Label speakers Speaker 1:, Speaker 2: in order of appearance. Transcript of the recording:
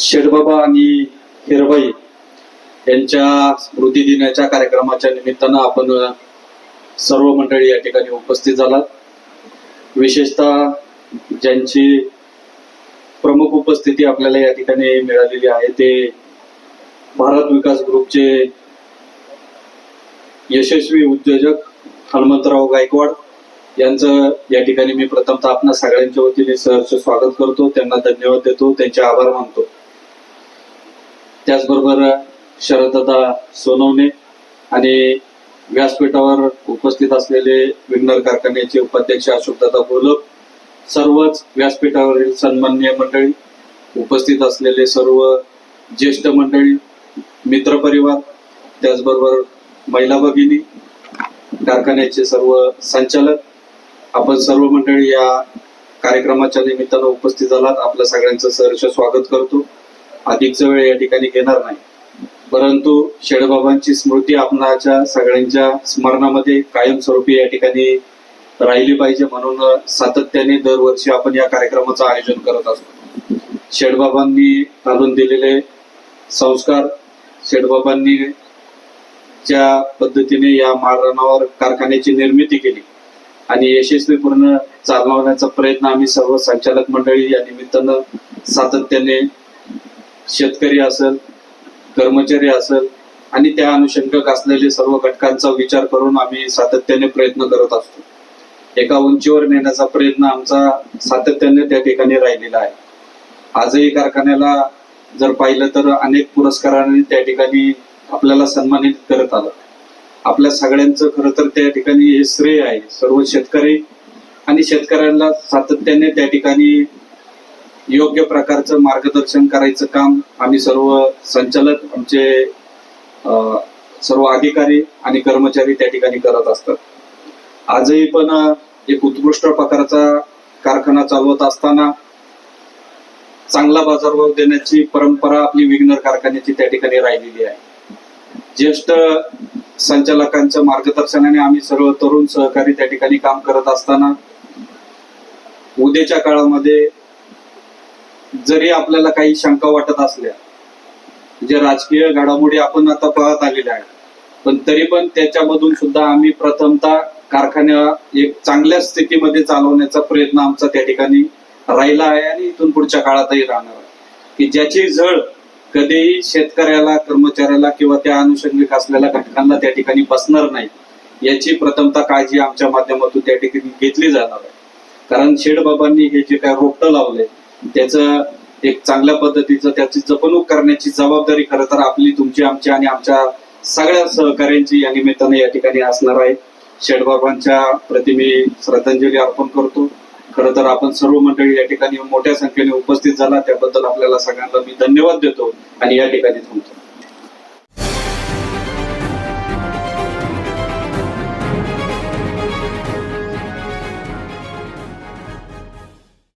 Speaker 1: शेडबाबा आणि हिरबाई यांच्या स्मृती दिनाच्या कार्यक्रमाच्या निमित्तानं आपण सर्व मंडळी या ठिकाणी उपस्थित झालात. विशेषतः ज्यांची प्रमुख उपस्थिती आपल्याला या ठिकाणी मिळालेली आहे ते भारत विकास ग्रुपचे यशस्वी उद्योजक हनुमंतराव गायकवाड यांचं या ठिकाणी मी प्रथमतः आपल्या सगळ्यांच्या वतीने सहर्ष स्वागत करतो. त्यांना धन्यवाद देतो. त्यांचे आभार मानतो. त्याचबरोबर शरददादा सोनवणे आणि व्यासपीठावर उपस्थित असलेले विघ्नर कारखान्याचे उपाध्यक्ष अशोकदादा बोलक सर्वच व्यासपीठावरील सन्माननीय मंडळी उपस्थित असलेले सर्व ज्येष्ठ मंडळी मित्रपरिवार त्याचबरोबर महिला भगिनी कारखान्याचे सर्व संचालक आपण सर्व मंडळी या कार्यक्रमाच्या निमित्तानं उपस्थित झालात. आपल्या सगळ्यांचं सहर्ष स्वागत करतो. अधिकचा वेळ या ठिकाणी घेणार नाही. परंतु शेडबाबांची स्मृती आपणाच्या सगळ्यांच्या स्मरणामध्ये कायमस्वरूपी या ठिकाणी राहिली पाहिजे म्हणून सातत्याने दरवर्षी आपण या कार्यक्रमाचं आयोजन करत असतो. शेडबाबांनी घालून दिलेले संस्कार शेडबाबांनी ज्या पद्धतीने या मारणावर कारखान्याची निर्मिती केली आणि यशस्वीपूर्ण चालवण्याचा प्रयत्न आम्ही सर्व संचालक मंडळी या निमित्तानं सातत्याने शेतकरी असेल कर्मचारी असेल आणि त्या अनुषंगक असलेले सर्व घटकांचा विचार करून आम्ही सातत्याने प्रयत्न करत असतो. एका उंचीवर नेण्याचा प्रयत्न आमचा सातत्याने त्या ठिकाणी राहिलेला आहे. आजही कारखान्याला जर पाहिलं तर अनेक पुरस्कारांनी त्या ठिकाणी आपल्याला सन्मानित करत आलं. आपल्या सगळ्यांचं खरं तर त्या ठिकाणी हे श्रेय आहे. सर्व शेतकरी आणि शेतकऱ्यांना सातत्याने त्या ठिकाणी योग्य प्रकारचं मार्गदर्शन करायचं काम आम्ही सर्व संचालक आमचे सर्व अधिकारी आणि कर्मचारी त्या ठिकाणी करत असतात. आजही पण एक उत्कृष्ट प्रकारचा कारखाना चालवत असताना चांगला बाजारभाव देण्याची परंपरा आपली विघ्नर कारखान्याची त्या ठिकाणी राहिलेली आहे. ज्येष्ठ संचालकांच्या मार्गदर्शनाने आम्ही सर्व तरुण सहकारी त्या ठिकाणी काम करत असताना उद्याच्या काळामध्ये जरी आपल्याला काही शंका वाटत असल्या जे राजकीय घडामोडी आपण आता पाहत आलेल्या आहेत पण तरी पण त्याच्यामधून सुद्धा आम्ही प्रथमतः कारखान्या एक चांगल्या स्थितीमध्ये चालवण्याचा प्रयत्न आमचा त्या ठिकाणी राहिला आहे आणि इथून पुढच्या काळातही राहणार आहे. की ज्याची झळ कधीही शेतकऱ्याला कर्मचाऱ्याला किंवा त्या अनुषंगिक असलेल्या घटकांना त्या ठिकाणी बसणार नाही याची प्रथमतः काळजी आमच्या माध्यमातून त्या ठिकाणी घेतली जाणार आहे. कारण शेडबाबांनी हे जे काय रोपटं लावले त्याचं एक चांगल्या पद्धतीचं त्याची जपणूक करण्याची जबाबदारी खरं तर आपली तुमची आमची आणि आमच्या सगळ्या सहकार्यांची या निमित्तानं या ठिकाणी असणार आहे. शेडबाबांच्या प्रतिमी श्रद्धांजली अर्पण करतो. खरं तर आपण सर्व मंडळी या ठिकाणी मोठ्या संख्येने उपस्थित झाला त्याबद्दल आपल्याला सगळ्यांना मी धन्यवाद देतो आणि या ठिकाणी थांबतो.